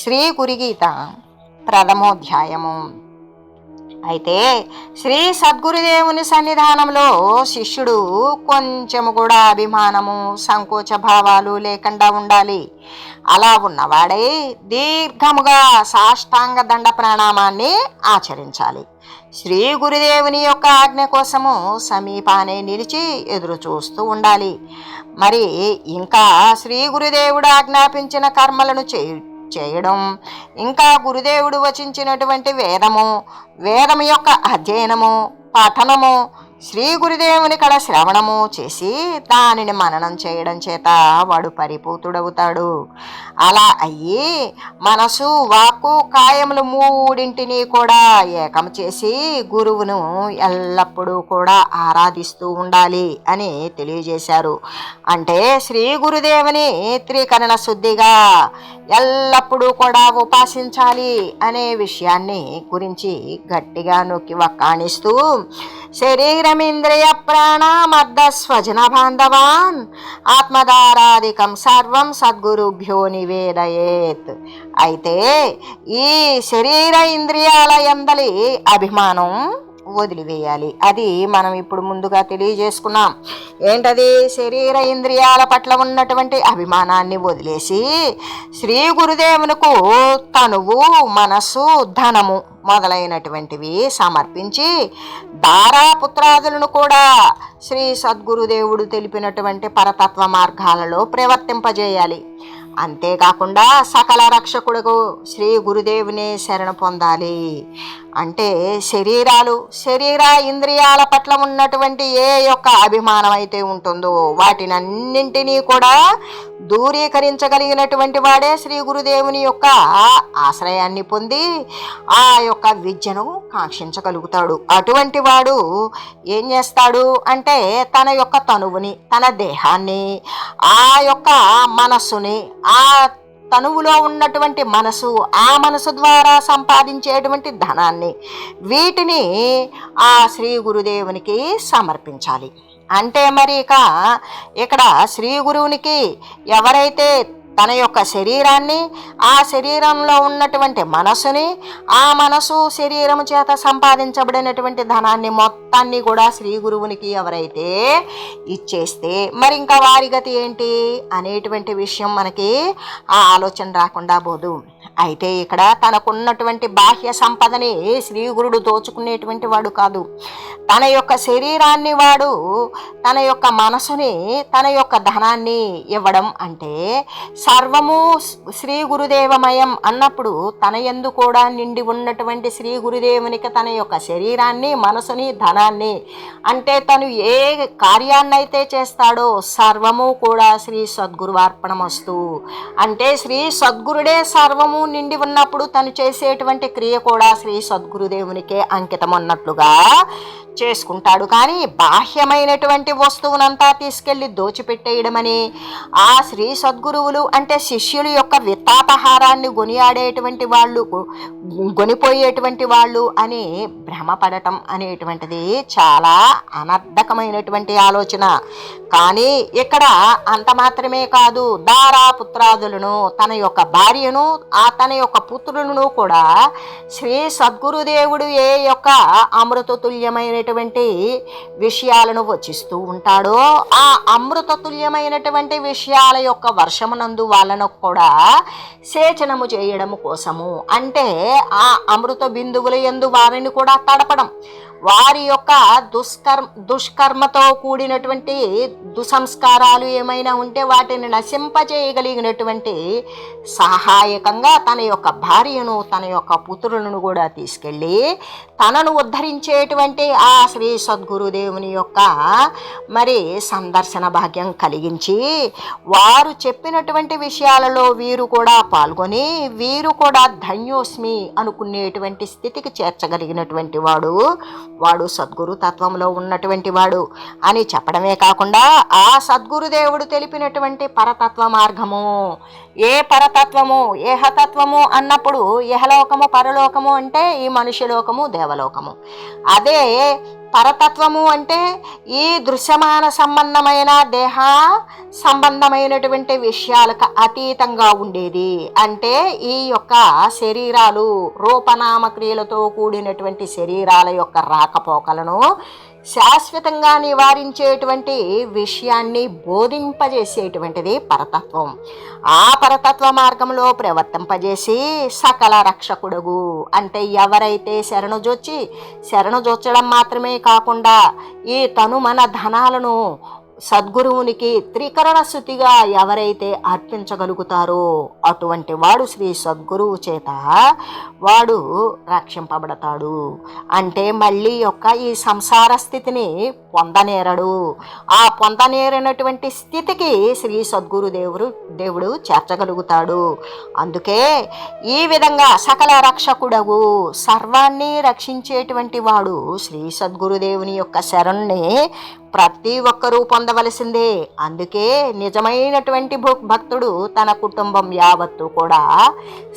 శ్రీ గురుగీత ప్రథమోధ్యాయము. అయితే శ్రీ సద్గురుదేవుని సన్నిధానంలో శిష్యుడు కొంచెము కూడా అభిమానము సంకోచ భావాలు లేకుండా ఉండాలి. అలా ఉన్నవాడే దీర్ఘముగా సాష్టాంగ దండ ప్రణామాన్ని ఆచరించాలి. శ్రీ గురుదేవుని యొక్క ఆజ్ఞ కోసము సమీపానే నిలిచి ఎదురు చూస్తూ ఉండాలి. మరి ఇంకా శ్రీ గురుదేవుడు ఆజ్ఞాపించిన కర్మలను చేయ చేయడం. ఇంకా గురుదేవుడు వచించినటువంటి వేదము వేదము యొక్క అధ్యయనము పఠనము శ్రీ గురుదేవుని కడ శ్రవణము చేసి దానిని మననం చేయడం చేత వాడు పరిపూతుడవుతాడు. అలా అయ్యి మనసు వాక్కు కాయములు మూడింటిని కూడా ఏకం చేసి గురువును ఎల్లప్పుడూ కూడా ఆరాధిస్తూ ఉండాలి అని తెలియజేశారు. అంటే శ్రీ గురుదేవుని త్రికరణ శుద్ధిగా ఎల్లప్పుడూ కూడా ఉపాసించాలి అనే విషయాన్ని గురించి గట్టిగా నొక్కి వక్కాణిస్తూ శరీరమింద్రియ ప్రాణమర్ధ స్వజన బాంధవాన్ ఆత్మధారాధికం సర్వం సద్గురుభ్యో నివేదయేత్ అయితే ఈ శరీర ఇంద్రియాల ఎందలి అభిమానం వదిలివేయాలి. అది మనం ఇప్పుడు ముందుగా తెలియజేసుకున్నాం. ఏంటది? శరీర ఇంద్రియాల పట్ల ఉన్నటువంటి అభిమానాన్ని వదిలేసి శ్రీ గురుదేవునకు తనువు మనసు ధనము మొదలైనటువంటివి సమర్పించి దారాపుత్రాదులను కూడా శ్రీ సద్గురుదేవుడు తెలిపినటువంటి పరతత్వ మార్గాలలో ప్రవర్తింపజేయాలి. అంతేకాకుండా సకల రక్షకుడుకు శ్రీ గురుదేవుని శరణ పొందాలి. అంటే శరీరాలు శరీర ఇంద్రియాల పట్ల ఉన్నటువంటి ఏ యొక్క అభిమానం అయితే ఉంటుందో వాటినన్నింటినీ కూడా దూరీకరించగలిగినటువంటి వాడే శ్రీ గురుదేవుని యొక్క ఆశ్రయాన్ని పొంది ఆ యొక్క విద్యను కాంక్షించగలుగుతాడు. అటువంటి వాడు ఏం చేస్తాడు అంటే తన యొక్క తనువుని తన దేహాన్ని ఆ యొక్క మనస్సుని ఆ తనువులో ఉన్నటువంటి మనసు ఆ మనసు ద్వారా సంపాదించేటువంటి ధనాన్ని వీటిని ఆ శ్రీ గురుదేవునికి సమర్పించాలి. అంటే మరి ఇక ఇక్కడ శ్రీ గురువునికి ఎవరైతే తన యొక్క శరీరాన్ని ఆ శరీరంలో ఉన్నటువంటి మనసుని ఆ మనసు శరీరము చేత సంపాదించబడినటువంటి ధనాన్ని మొత్తాన్ని కూడా శ్రీ గురువునికి ఎవరైతే ఇచ్చేస్తే మరి ఇంకా వారి గతి ఏంటి అనేటువంటి విషయం మనకి ఆ ఆలోచన రాకుండా పోదు. అయితే ఇక్కడ తనకున్నటువంటి బాహ్య సంపదని శ్రీగురుడు దోచుకునేటువంటి వాడు కాదు. తన యొక్క శరీరాన్ని వాడు తన యొక్క మనసుని తన యొక్క ధనాన్ని ఇవ్వడం అంటే సర్వము శ్రీ గురుదేవమయం అన్నప్పుడు తన ఎందు కూడా నిండి ఉన్నటువంటి శ్రీ గురుదేవునికి తన యొక్క శరీరాన్ని మనసుని ధనాన్ని అంటే తను ఏ కార్యాన్నైతే చేస్తాడో సర్వము కూడా శ్రీ సద్గురువార్పణమస్తు. అంటే శ్రీ సద్గురుడే సర్వము నిండి ఉన్నప్పుడు తను చేసేటువంటి క్రియ కూడా శ్రీ సద్గురుదేవునికే అంకితం అన్నట్లుగా చేసుకుంటాడు. కానీ బాహ్యమైనటువంటి వస్తువునంతా తీసుకెళ్ళి దోచిపెట్టేయడమని ఆ శ్రీ సద్గురువులు అంటే శిష్యుల యొక్క విత్తాపహారాన్ని గొనియాడేటువంటి వాళ్ళు గొనిపోయేటువంటి వాళ్ళు అని భ్రమపడటం అనేటువంటిది చాలా అనర్థకమైనటువంటి ఆలోచన. కానీ ఇక్కడ అంత మాత్రమే కాదు దారా పుత్రాదులను తన యొక్క భార్యను ఆ తన యొక్క పుత్రులను కూడా శ్రీ సద్గురుదేవుడు ఏ యొక్క అమృతతుల్యమైనటువంటి విషయాలను వచిస్తూ ఉంటాడో ఆ అమృతతుల్యమైనటువంటి విషయాల యొక్క వర్షమునందు వాళ్ళను కూడా సేచనము చేయడము కోసము. అంటే ఆ అమృత బిందువుల ఎందు వారిని కూడా తడపడం. వారి యొక్క దుష్కర్మ దుష్కర్మతో కూడినటువంటి దుసంస్కారాలు ఏమైనా ఉంటే వాటిని నశింపజేయగలిగినటువంటి సహాయకంగా తన యొక్క భార్యను తన యొక్క పుత్రులను కూడా తీసుకెళ్ళి తనను ఉద్ధరించేటువంటి ఆ శ్రీ సద్గురుదేవుని యొక్క మరి సందర్శన భాగ్యం కలిగించి వారు చెప్పినటువంటి విషయాలలో వీరు కూడా పాల్గొని వీరు కూడా ధన్యోస్మి అనుకునేటువంటి స్థితికి చేర్చగలిగినటువంటి వాడు వాడు సద్గురు తత్వంలో ఉన్నటువంటి వాడు అని చెప్పడమే కాకుండా ఆ సద్గురుదేవుడు తెలిపినటువంటి పరతత్వ మార్గము ఏ పరతత్వము ఏహతత్వము అన్నప్పుడు యహలోకము పరలోకము అంటే ఈ మనుష్యలోకము దేవలోకము. అదే పరతత్వము అంటే ఈ దృశ్యమాన సంబంధమైన దేహ సంబంధమైనటువంటి విషయాలకు అతీతంగా ఉండేది. అంటే ఈ యొక్క శరీరాలు రూపనామక్రియలతో కూడినటువంటి శరీరాల యొక్క రాకపోకలను శాశ్వతంగా నివారించేటువంటి విషయాన్ని బోధింపజేసేటువంటిది పరతత్వం. ఆ పరతత్వ మార్గంలో ప్రవర్తింపజేసి సకల రక్షకుడుగు. అంటే ఎవరైతే శరణుజొచ్చి శరణుజొచ్చడం మాత్రమే కాకుండా ఈ తను మన ధనాలను సద్గురువునికి త్రికరణ శుతిగా ఎవరైతే అర్పించగలుగుతారో అటువంటి వాడు శ్రీ సద్గురువు చేత వాడు రక్షింపబడతాడు. అంటే మళ్ళీ యొక్క ఈ సంసార స్థితిని పొందనేరడు. ఆ పొందనేరినటువంటి స్థితికి శ్రీ సద్గురు దేవుడు దేవుడు చేర్చగలుగుతాడు. అందుకే ఈ విధంగా సకల రక్షకుడవు సర్వాన్ని రక్షించేటువంటి వాడు శ్రీ సద్గురుదేవుని యొక్క శరణ్ణి ప్రతి ఒక్కరూ పొందవలసిందే. అందుకే నిజమైనటువంటి భక్తుడు తన కుటుంబం యావత్తు కూడా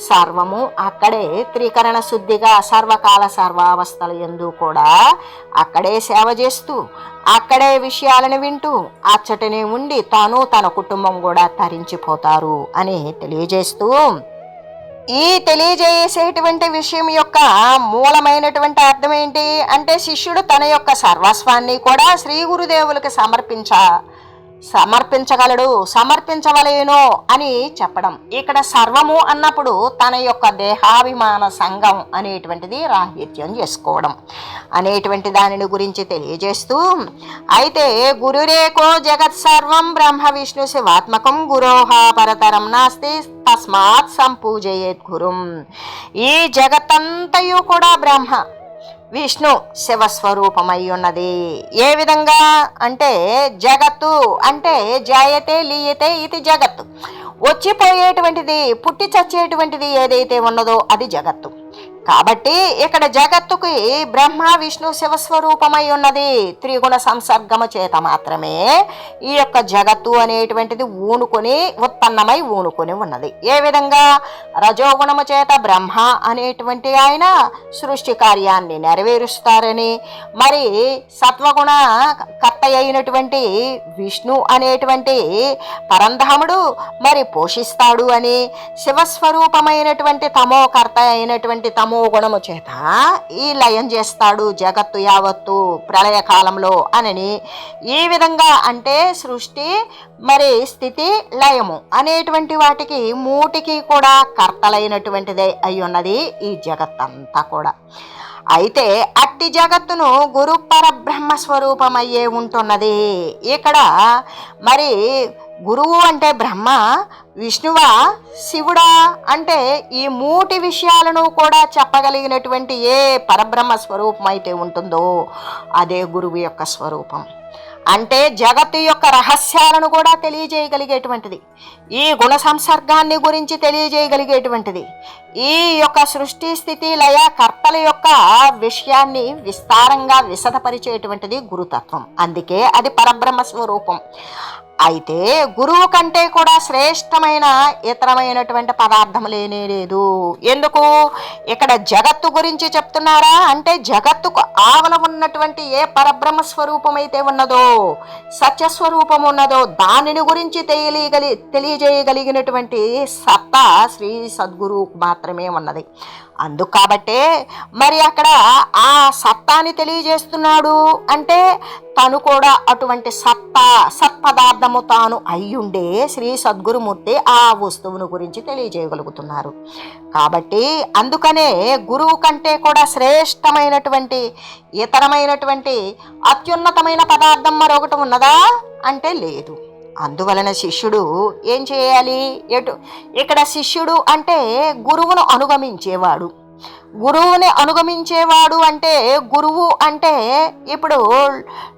సర్వము అక్కడే త్రికరణ శుద్ధిగా సర్వకాల సర్వావస్థల ఎందు కూడా అక్కడే సేవ చేస్తూ అక్కడే విషయాలను వింటూ అచ్చటనే ఉండి తాను తన కుటుంబం కూడా తరించిపోతారు అని తెలియజేస్తూ ఈ తెలియజేసేటువంటి విషయం యొక్క మూలమైనటువంటి అర్థం ఏంటి అంటే శిష్యుడు తన యొక్క సర్వస్వాన్ని కూడా శ్రీ గురుదేవులకు సమర్పించ సమర్పించగలడు సమర్పించవలేను అని చెప్పడం. ఇక్కడ సర్వము అన్నప్పుడు తన యొక్క దేహాభిమాన సంఘం అనేటువంటిది రాహిత్యం చేసుకోవడం. అనేటువంటి దానిని గురించి తెలియజేస్తూ అయితే గురురేకో జగత్ సర్వం బ్రహ్మ విష్ణు శివాత్మకం గురోహా పరతరం నాస్తి తస్మాత్ సంపూజయేత్ గురుం. ఈ జగత్తంతయు కూడా బ్రహ్మ. విష్ణు శివస్వరూపమై ఉన్నది ఏ విధంగా అంటే జగత్తు అంటే జాయతే లీయతే ఇది జగత్తు. వచ్చిపోయేటువంటిది పుట్టి చచ్చేటువంటిది ఏదైతే ఉన్నదో అది జగత్తు. కాబట్టి ఇక్కడ జగత్తుకి బ్రహ్మ విష్ణు శివస్వరూపమై ఉన్నది. త్రిగుణ సంసర్గము చేత మాత్రమే ఈ యొక్క జగత్తు అనేటువంటిది ఊనుకొని ఉత్పన్నమై ఊనుకొని ఉన్నది. ఏ విధంగా? రజోగుణము చేత బ్రహ్మ అనేటువంటి ఆయన సృష్టి కార్యాన్ని నెరవేరుస్తారని మరి సత్వగుణ కర్త అయినటువంటి విష్ణు అనేటువంటి పరంధాముడు మరి పోషిస్తాడు అని శివస్వరూపమైనటువంటి తమో కర్త అయినటువంటి తమో గుణము చేత ఈ లయం చేస్తాడు జగత్తు యావత్తు ప్రళయ కాలంలో అని ఈ విధంగా అంటే సృష్టి మరి స్థితి లయము అనేటువంటి వాటికి మూటికి కూడా కర్తలైనటువంటిదే అయి ఉన్నది ఈ జగత్తంతా కూడా. అయితే అట్టి జగత్తును గురు పరబ్రహ్మ స్వరూపమయ్యే ఉంటున్నది. ఇక్కడ మరి గురువు అంటే బ్రహ్మ విష్ణువా శివుడా అంటే ఈ మూటి విషయాలను కూడా చెప్పగలిగినటువంటి ఏ పరబ్రహ్మ స్వరూపం అయితే ఉంటుందో అదే గురువు యొక్క స్వరూపం. అంటే జగత్తు యొక్క రహస్యాలను కూడా తెలియజేయగలిగేటువంటిది. ఈ గుణ సంసర్గాన్ని గురించి తెలియజేయగలిగేటువంటిది. ఈ యొక్క సృష్టి స్థితి లయ కర్తల యొక్క విషయాన్ని విస్తారంగా విశదపరిచేటువంటిది గురుతత్వం. అందుకే అది పరబ్రహ్మ స్వరూపం. అయితే గురువు కంటే కూడా శ్రేష్టమైన ఇతరమైనటువంటి పదార్థం లేనే లేదు. ఎందుకు? ఇక్కడ జగత్తు గురించి చెప్తున్నారా? అంటే జగత్తుకు ఆవల ఉన్నటువంటి ఏ పరబ్రహ్మ స్వరూపం అయితే ఉన్నదో సత్యస్వరూపం ఉన్నదో దానిని గురించి తెలియగలి తెలియజేయగలిగినటువంటి సత్తా శ్రీ సద్గురు మాత్రమే ఉన్నది. అందుకు కాబట్టే మరి అక్కడ ఆ సత్తాని తెలియజేస్తున్నాడు. అంటే తను కూడా అటువంటి సత్తా తాము తాను అయ్యుండే శ్రీ సద్గురుమూర్తి ఆ వస్తువును గురించి తెలియజేయగలుగుతున్నారు. కాబట్టి అందుకనే గురువు కంటే కూడా శ్రేష్టమైనటువంటి ఇతరమైనటువంటి అత్యున్నతమైన పదార్థం మరొకటి ఉన్నదా? అంటే లేదు. అందువలన శిష్యుడు ఏం చేయాలి? ఎటు ఇక్కడ శిష్యుడు అంటే గురువును అనుగమించేవాడు. గురువుని అనుగమించేవాడు అంటే గురువు అంటే ఇప్పుడు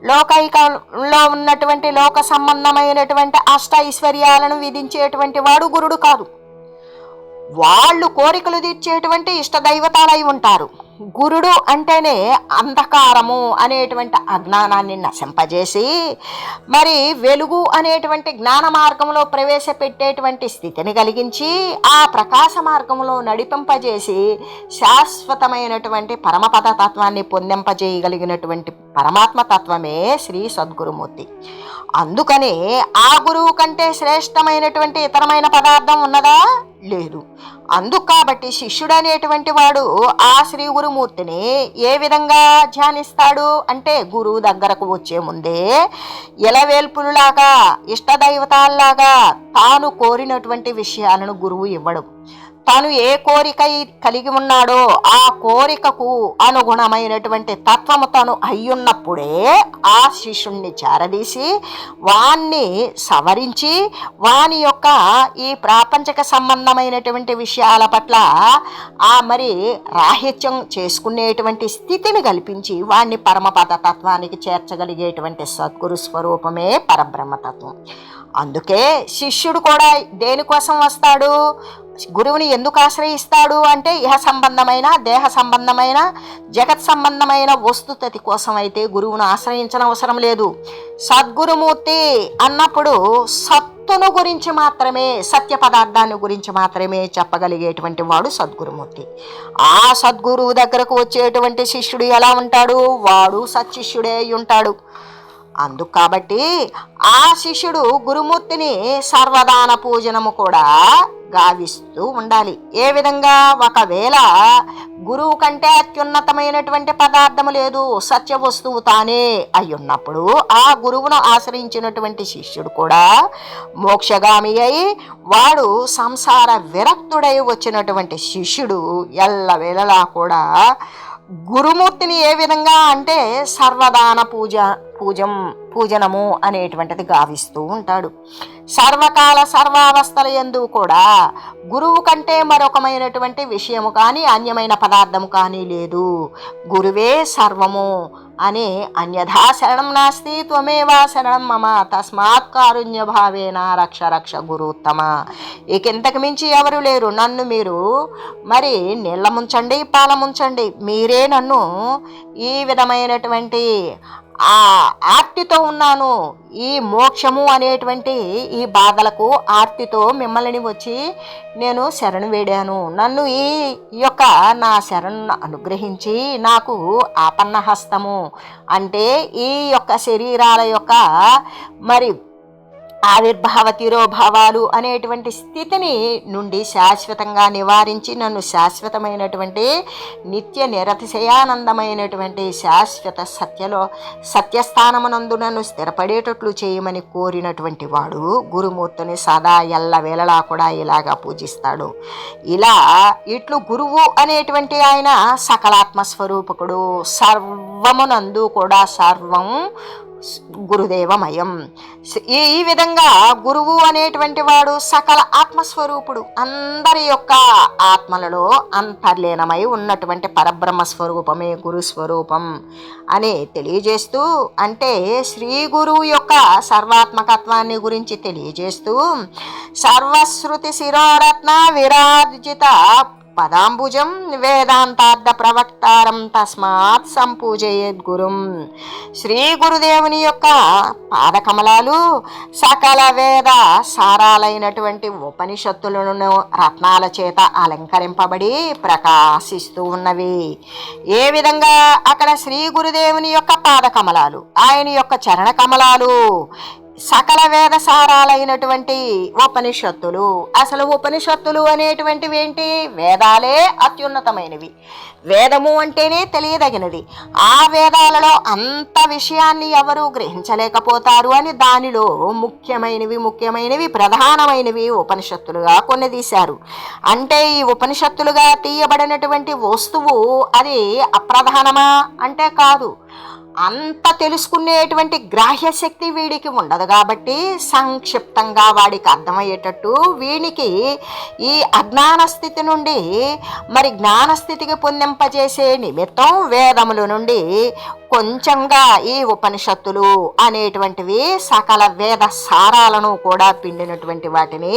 లోకైకంలో ఉన్నటువంటి లోక సంబంధమైనటువంటి అష్ట ఐశ్వర్యాలను విధించేటువంటి వాడు గురుడు కాదు. వాళ్ళు కోరికలు తీర్చేటువంటి ఇష్ట దైవతాలై ఉంటారు. గురుడు అంటేనే అంధకారము అనేటువంటి అజ్ఞానాన్ని నశింపజేసి మరి వెలుగు అనేటువంటి జ్ఞాన మార్గంలో ప్రవేశపెట్టేటువంటి స్థితిని కలిగించి ఆ ప్రకాశ మార్గంలో నడిపింపజేసి శాశ్వతమైనటువంటి పరమపద తత్వాన్ని పొందింపజేయగలిగినటువంటి పరమాత్మ తత్వమే శ్రీ సద్గురుమూర్తి. అందుకని ఆ గురువు కంటే శ్రేష్టమైనటువంటి ఇతరమైన పదార్థం ఉన్నదా? లేదు. అందుకు కాబట్టి శిష్యుడు అనేటువంటి వాడు ఆ శ్రీ గురుమూర్తిని ఏ విధంగా ధ్యానిస్తాడు? అంటే గురువు దగ్గరకు వచ్చే ముందే ఎలవేల్పులాగా ఇష్టదైవతాల్లాగా తాను కోరినటువంటి విషయాలను గురువు ఇవ్వడం. తను ఏ కోరిక కలిగి ఉన్నాడో ఆ కోరికకు అనుగుణమైనటువంటి తత్వము తను అయ్యున్నప్పుడే ఆ శిష్యుణ్ణి చేరదీసి వాణ్ణి సవరించి వాని యొక్క ఈ ప్రాపంచక సంబంధమైనటువంటి విషయాల పట్ల ఆ మరి రాహిత్యం చేసుకునేటువంటి స్థితిని కల్పించి వాణ్ణి పరమపద తత్వానికి చేర్చగలిగేటువంటి సద్గురు స్వరూపమే పరబ్రహ్మతత్వం. అందుకే శిష్యుడు కూడా దేనికోసం వస్తాడు? గురువుని ఎందుకు ఆశ్రయిస్తాడు అంటే ఇహ సంబంధమైన దేహ సంబంధమైన జగత్ సంబంధమైన వస్తుతతి కోసం అయితే గురువును ఆశ్రయించనవసరం అవసరం లేదు. సద్గురుమూర్తి అన్నప్పుడు సత్తును గురించి మాత్రమే సత్య పదార్థాన్ని గురించి మాత్రమే చెప్పగలిగేటువంటి వాడు సద్గురుమూర్తి. ఆ సద్గురువు దగ్గరకు వచ్చేటువంటి శిష్యుడు ఎలా ఉంటాడు? వాడు సత్శిష్యుడే అయి ఉంటాడు. అందుకు కాబట్టి ఆ శిష్యుడు గురుమూర్తిని సర్వదాన పూజనము కూడా గావిస్తూ ఉండాలి. ఏ విధంగా? ఒకవేళ గురువు కంటే అత్యున్నతమైనటువంటి పదార్థము లేదు సత్య వస్తువు తానే అయ్యున్నప్పుడు ఆ గురువును ఆశ్రయించినటువంటి శిష్యుడు కూడా మోక్షగామి అయి వాడు సంసార విరక్తుడై వచ్చినటువంటి శిష్యుడు ఎల్లవేళలా కూడా గురుమూర్తిని ఏ విధంగా అంటే సర్వదాన పూజ పూజం పూజనము అనేటువంటిది గావిస్తూ ఉంటాడు. సర్వకాల సర్వావస్థల ఎందు కూడా గురువు కంటే మరొకమైనటువంటి విషయము కానీ అన్యమైన పదార్థము కానీ లేదు. గురువే సర్వము అని అన్యథా శరణం నాస్తి త్వమేవా శరణం మమ. తస్మాత్ కారుణ్య భావేన రక్ష రక్ష గురుత్తమ ఇకింతకు మించి ఎవరు లేరు. నన్ను మీరు మరి నీళ్ళ ముంచండి పాల ముంచండి. మీరే నన్ను ఈ విధమైనటువంటి ఆ ఆర్తితో ఉన్నాను. ఈ మోక్షము అనేటువంటి ఈ బాధలకు ఆర్తితో మిమ్మల్ని వచ్చి నేను శరణు వేడాను. నన్ను ఈ యొక్క నా శరణు అనుగ్రహించి నాకు ఆపన్న హస్తము అంటే ఈ యొక్క శరీరాల యొక్క మరి ఆవిర్భావ తిరోభావాలు అనేటువంటి స్థితిని నుండి శాశ్వతంగా నివారించి నన్ను శాశ్వతమైనటువంటి నిత్య నిరతిశయానందమైనటువంటి శాశ్వత సత్యలో సత్యస్థానమునందు నన్ను స్థిరపడేటట్లు చేయమని కోరినటువంటి వాడు గురుమూర్తిని సదా ఎల్ల వేళలా కూడా ఇలాగా పూజిస్తాడు. ఇలా ఇట్లు గురువు అనేటువంటి ఆయన సకలాత్మ స్వరూపకుడు సర్వమునందు కూడా సర్వం గురుదేవమయం. ఈ ఈ విధంగా గురువు అనేటువంటి వాడు సకల ఆత్మస్వరూపుడు. అందరి యొక్క ఆత్మలలో అంతర్లీనమై ఉన్నటువంటి పరబ్రహ్మ స్వరూపమే గురు స్వరూపం అని తెలియజేస్తూ అంటే శ్రీ గురువు యొక్క సర్వాత్మకత్వాన్ని గురించి తెలియజేస్తూ సర్వశ్రుతి శిరోరత్న విరాజిత పదాంబుజం వేదాంతార్థ ప్రవక్తారం తస్మాత్ సంపూజయేద్ గురుం. శ్రీ గురుదేవుని యొక్క పాదకమలాలు సకల వేద సారాలైనటువంటి ఉపనిషత్తులను రత్నాల చేత అలంకరింపబడి ప్రకాశిస్తూ ఉన్నవి. ఏ విధంగా అక్కడ శ్రీ గురుదేవుని యొక్క పాదకమలాలు ఆయన యొక్క చరణ కమలాలు సకల వేదసారాలైనటువంటి ఉపనిషత్తులు. అసలు ఉపనిషత్తులు అనేటువంటివి ఏంటి? వేదాలే అత్యున్నతమైనవి. వేదము అంటేనే తెలియదగినది. ఆ వేదాలలో అంత విషయాన్ని ఎవరు గ్రహించలేకపోతారు అని దానిలో ముఖ్యమైనవి ముఖ్యమైనవి ప్రధానమైనవి ఉపనిషత్తులుగా కొన్ని తీశారు. అంటే ఈ ఉపనిషత్తులుగా తీయబడినటువంటి వస్తువు అది అప్రధానమా? అంటే కాదు. అంత తెలుసుకునేటువంటి గ్రాహ్యశక్తి వీడికి ఉండదు కాబట్టి సంక్షిప్తంగా వాడికి అర్థమయ్యేటట్టు వీడికి ఈ అజ్ఞాన స్థితి నుండి మరి జ్ఞానస్థితికి పొందింపజేసే నిమిత్తం వేదముల నుండి కొంచెంగా ఈ ఉపనిషత్తులు అనేటువంటివి సకల వేద సారాలను కూడా పిండినటువంటి వాటిని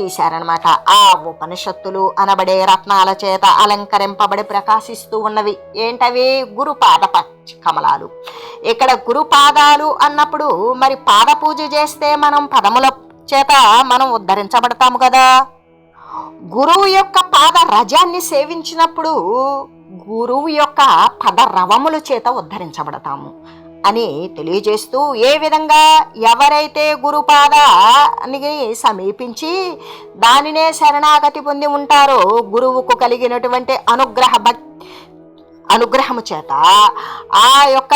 తీశారనమాట ఆ ఉపనిషత్తులు అనబడే రత్నాల చేత అలంకరింపబడి ప్రకాశిస్తూ ఉన్నవి. ఏంటవి? గురుపాద కమలాలు. ఇక్కడ గురుపాదాలు అన్నప్పుడు మరి పాద పూజ చేస్తే మనం పదముల చేత మనం ఉద్ధరించబడతాము కదా. గురువు యొక్క పాద రజాన్ని సేవించినప్పుడు గురువు యొక్క పద రవముల చేత ఉద్ధరించబడతాము. అని తెలియజేస్తూ ఏ విధంగా ఎవరైతే గురుపాదాన్ని సమీపించి దానినే శరణాగతి పొంది ఉంటారో గురువుకు కలిగినటువంటి అనుగ్రహ భక్ అనుగ్రహము చేత ఆ యొక్క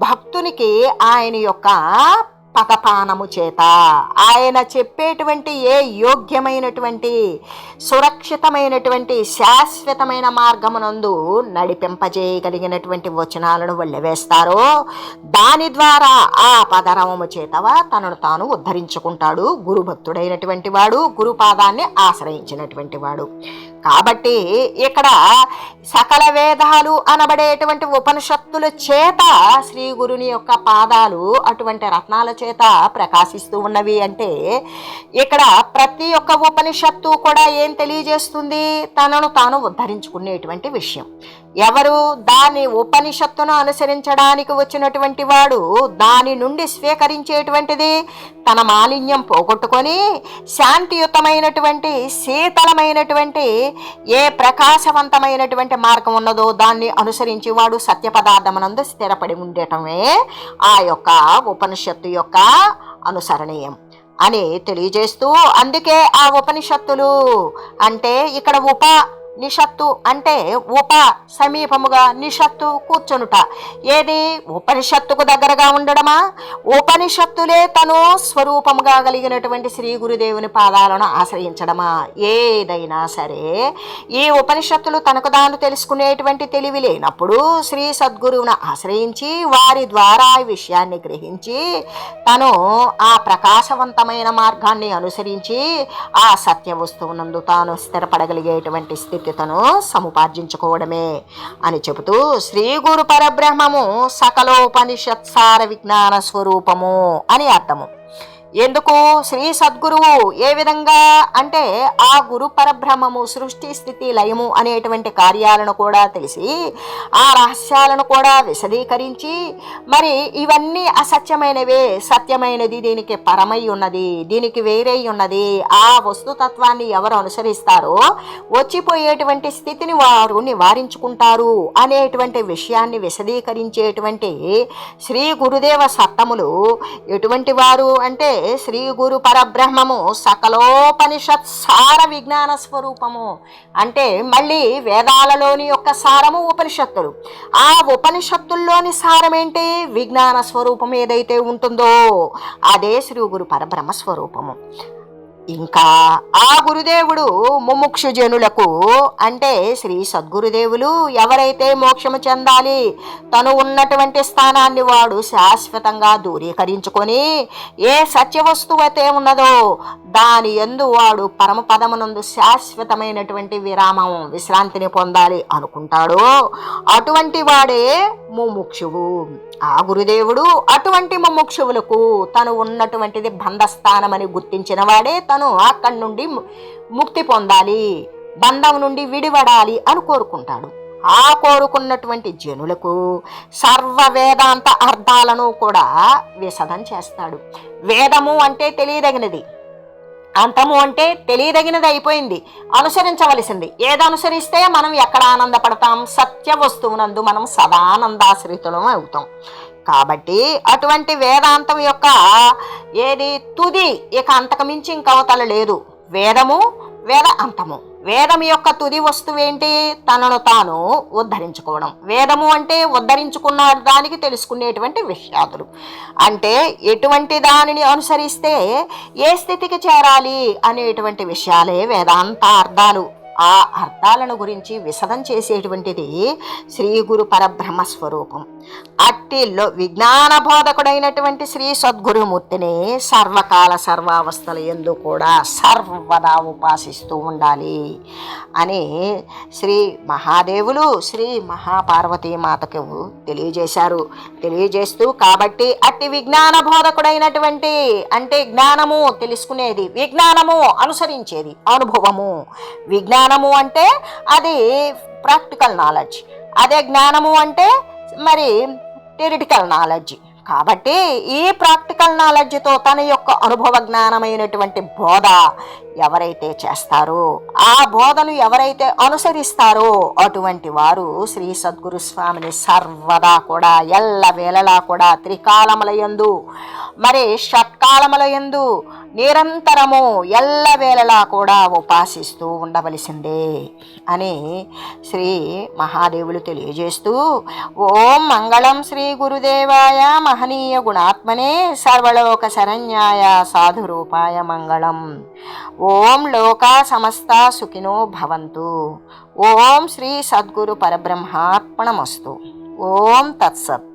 భక్తునికి ఆయన యొక్క పదపానము చేత. ఆయన చెప్పేటువంటి ఏ యోగ్యమైనటువంటి సురక్షితమైనటువంటి శాశ్వతమైన మార్గమునందు నడిపింపజేయగలిగినటువంటి వచనాలను వెళ్ళవేస్తారో దాని ద్వారా ఆ పదరవము చేతవా తనను తాను ఉద్ధరించుకుంటాడు. గురుభక్తుడైనటువంటి వాడు గురుపాదాన్ని ఆశ్రయించినటువంటి వాడు. కాబట్టి ఇక్కడ సకల వేదాలు అనబడేటువంటి ఉపనిషత్తుల చేత శ్రీ గురుని యొక్క పాదాలు అటువంటి రత్నాల చేత ప్రకాశిస్తూ ఉన్నవి అంటే ఇక్కడ ప్రతి ఒక్క ఉపనిషత్తు కూడా ఏం తెలియజేస్తుంది? తనను తాను ఉద్ధరించుకునేటువంటి విషయం. ఎవరు దాని ఉపనిషత్తును అనుసరించడానికి వచ్చినటువంటి వాడు దాని నుండి స్వీకరించేటువంటిది తన మాలిన్యం పోగొట్టుకొని శాంతియుతమైనటువంటి శీతలమైనటువంటి ఏ ప్రకాశవంతమైనటువంటి మార్గం ఉన్నదో దాన్ని అనుసరించి వాడు సత్య పదార్థమునందు స్థిరపడి ఉండటమే ఆ యొక్క ఉపనిషత్తు యొక్క అనుసరణీయం అని తెలియజేస్తూ అందుకే ఆ ఉపనిషత్తులు అంటే ఇక్కడ ఉప నిషత్తు అంటే ఉప సమీపముగా నిషత్తు కూర్చునుట. ఏది? ఉపనిషత్తుకు దగ్గరగా ఉండడమా? ఉపనిషత్తులే తను స్వరూపముగా కలిగినటువంటి శ్రీ గురుదేవుని పాదాలను ఆశ్రయించడమా? ఏదైనా సరే ఈ ఉపనిషత్తులు తనకు తాను తెలుసుకునేటువంటి తెలివి లేనప్పుడు శ్రీ సద్గురువును ఆశ్రయించి వారి ద్వారా ఈ విషయాన్ని గ్రహించి తను ఆ ప్రకాశవంతమైన మార్గాన్ని అనుసరించి ఆ సత్య వస్తువునందు తాను స్థిరపడగలిగేటువంటి స్థితి తను సముపార్జించుకోవడమే అని చెబుతూ శ్రీ గురు పరబ్రహ్మము సకలోపనిషత్సార విజ్ఞాన స్వరూపము అని అర్థము. ఎందుకు? శ్రీ సద్గురువు ఏ విధంగా? అంటే ఆ గురు పరబ్రహ్మము సృష్టి స్థితి లయము అనేటువంటి కార్యాలను కూడా తెలిసి ఆ రహస్యాలను కూడా విశదీకరించి మరి ఇవన్నీ అసత్యమైనవే సత్యమైనది దీనికి పరమై ఉన్నది దీనికి వేరై ఉన్నది. ఆ వస్తుతత్వాన్ని ఎవరు అనుసరిస్తారో వచ్చిపోయేటువంటి స్థితిని వారు నివారించుకుంటారు అనేటువంటి విషయాన్ని విశదీకరించేటువంటి శ్రీ గురుదేవ సత్తములు ఎటువంటి వారు అంటే శ్రీ గురు పరబ్రహ్మము సకలోపనిషత్ సార విజ్ఞాన స్వరూపము. అంటే మళ్ళీ వేదాలలోని యొక్క సారము ఉపనిషత్తులు. ఆ ఉపనిషత్తుల్లోని సారమేంటి? విజ్ఞాన స్వరూపం ఏదైతే ఉంటుందో అదే శ్రీ గురు పరబ్రహ్మ స్వరూపము. ఇంకా ఆ గురుదేవుడు ముముక్షు జనులకు అంటే శ్రీ సద్గురుదేవులు ఎవరైతే మోక్షము చెందాలి తను ఉన్నటువంటి స్థానాన్ని వాడు శాశ్వతంగా దూరీకరించుకొని ఏ సత్య వస్తువు అయితే ఉన్నదో దాని ఎందు వాడు పరమపదమునందు శాశ్వతమైనటువంటి విరామం విశ్రాంతిని పొందాలి అనుకుంటాడో అటువంటి వాడే ముముక్షువు. ఆ గురుదేవుడు అటువంటి ముముక్షువులకు తను ఉన్నటువంటిది బంధస్థానమని గుర్తించిన వాడే తను అక్కడి నుండి ముక్తి పొందాలి బంధం నుండి విడివడాలి అని కోరుకుంటాడు. ఆ కోరుకున్నటువంటి జనులకు సర్వ వేదాంత అర్థాలను కూడా విసదం చేస్తాడు. వేదము అంటే తెలియదగినది. అంతము అంటే తెలియదగినది అయిపోయింది. అనుసరించవలసింది. ఏది అనుసరిస్తే మనం ఎక్కడ ఆనందపడతాం? సత్య వస్తువునందు మనం సదానందాశ్రితులం అవుతాం. కాబట్టి అటువంటి వేదాంతం యొక్క ఏది తుది ఇక అంతకుమించి ఇంకవతల లేదు. వేదము వేద అంతము. వేదం యొక్క తుది వస్తువు ఏంటి? తనను తాను ఉద్ధరించుకోవడం. వేదము అంటే ఉద్ధరించుకున్న దానికి తెలుసుకునేటువంటి విషయాదులు. అంటే ఎటువంటి దానిని అనుసరిస్తే ఏ స్థితికి చేరాలి అనేటువంటి విషయాలే వేదాంత అర్థాలు ఆ అర్థాలను గురించి విశదం చేసేటువంటిది శ్రీ గురు పరబ్రహ్మ స్వరూపం. అట్టిల్లో విజ్ఞాన బోధకుడైనటువంటి శ్రీ సద్గురుమూర్తిని సర్వకాల సర్వావస్థల ఎందు కూడా సర్వదా ఉపాసిస్తూ ఉండాలి అని శ్రీ మహాదేవులు శ్రీ మహాపార్వతీమాతకు తెలియజేశారు. తెలియజేస్తూ కాబట్టి అట్టి విజ్ఞాన బోధకుడైనటువంటి అంటే జ్ఞానము తెలుసుకునేది విజ్ఞానము అనుసరించేది అనుభవము. విజ్ఞాన జ్ఞానము అంటే అది ప్రాక్టికల్ నాలెడ్జ్ అదే జ్ఞానము అంటే మరి థిరిటికల్ నాలెడ్జ్ కాబట్టి ఈ ప్రాక్టికల్ నాలెడ్జ్తో తన యొక్క అనుభవ జ్ఞానమైనటువంటి బోధ ఎవరైతే చేస్తారో ఆ బోధను ఎవరైతే అనుసరిస్తారో అటువంటి వారు శ్రీ సద్గురు స్వామిని సర్వదా కూడా ఎల్ల వేళలా కూడా త్రికాలముల యందు మరి షట్కాలములయందు నిరంతరము ఎల్ల వేళలా కూడా ఉపాసిస్తూ ఉండవలసిందే అని శ్రీ మహాదేవులు తెలియజేస్తూ ఓం మంగళం శ్రీ గురుదేవాయ మహనీయ గుణాత్మనే సర్వలోక శరణ్యాయ సాధురూపాయ మంగళం. ఓం లోకా సమస్త సుఖినో భవంతు. ఓం శ్రీ సద్గురు పరబ్రహ్మార్పణమస్తు. ఓం తత్సత్.